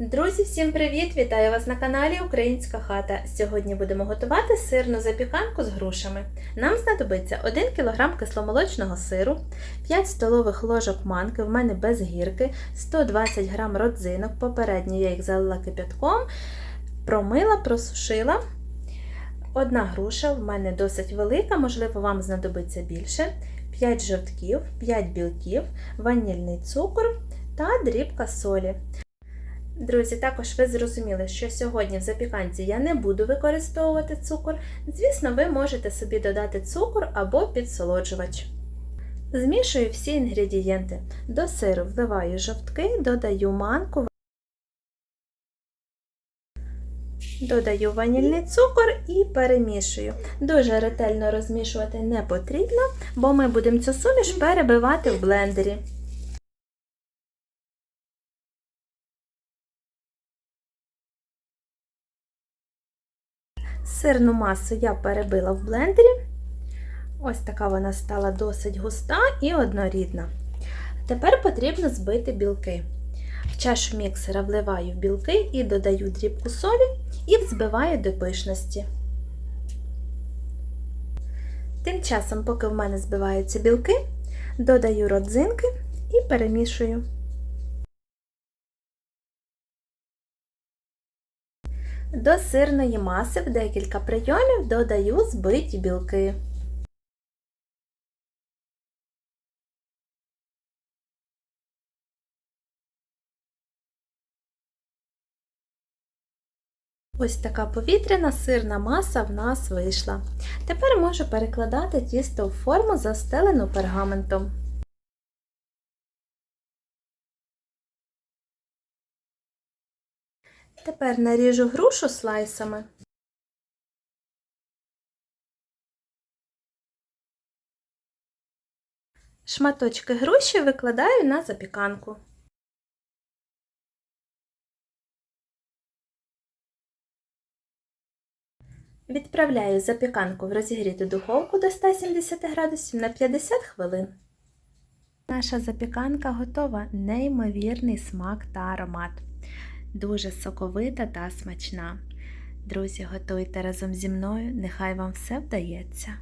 Друзі, всім привіт! Вітаю вас на каналі Українська хата. Сьогодні будемо готувати сирну запіканку з грушами. Нам знадобиться 1 кг кисломолочного сиру, 5 столових ложок манки, в мене без гірки, 120 г родзинок. Попередньо я їх залила кипятком, промила, просушила. Одна груша в мене досить велика, можливо, вам знадобиться більше. 5 жовтків, 5 білків, ванільний цукор та дрібка солі. Друзі, також ви зрозуміли, що сьогодні в запіканці я не буду використовувати цукор. Звісно, ви можете собі додати цукор або підсолоджувач. Змішую всі інгредієнти. До сиру вливаю жовтки, додаю манку, додаю ванільний цукор і перемішую. Дуже ретельно розмішувати не потрібно, бо ми будемо цю суміш перебивати в блендері. Сирну масу я перебила в блендері. Ось така вона стала досить густа і однорідна. Тепер потрібно збити білки. В чашу міксера вливаю білки і додаю дрібку солі і взбиваю до пишності. Тим часом, поки в мене збиваються білки, додаю родзинки і перемішую. До сирної маси в декілька прийомів додаю збиті білки. Ось така повітряна сирна маса в нас вийшла. Тепер можу перекладати тісто в форму, застелену пергаментом. Тепер наріжу грушу слайсами. Шматочки груші викладаю на запіканку. Відправляю запіканку в розігріту духовку до 170 градусів на 50 хвилин. Наша запіканка готова, неймовірний смак та аромат. Дуже соковита та смачна. Друзі, готуйте разом зі мною, нехай вам все вдається.